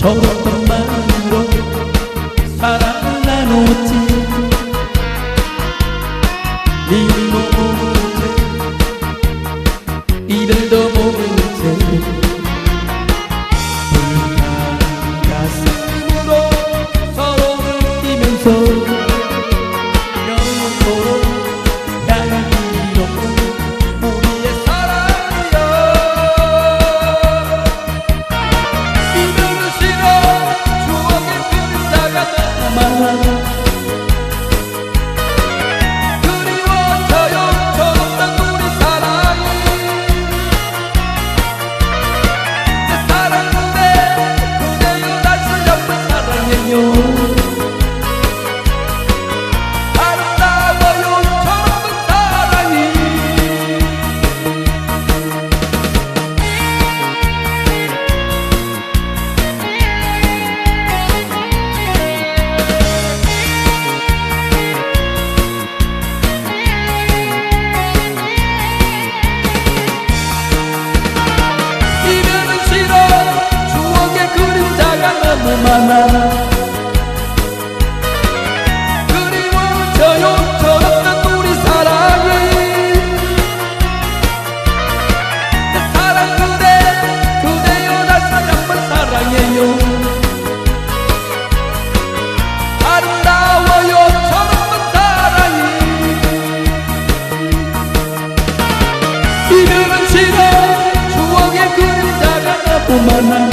저렇던 마음으로 사랑을 나눴지. 미로 네 Tumana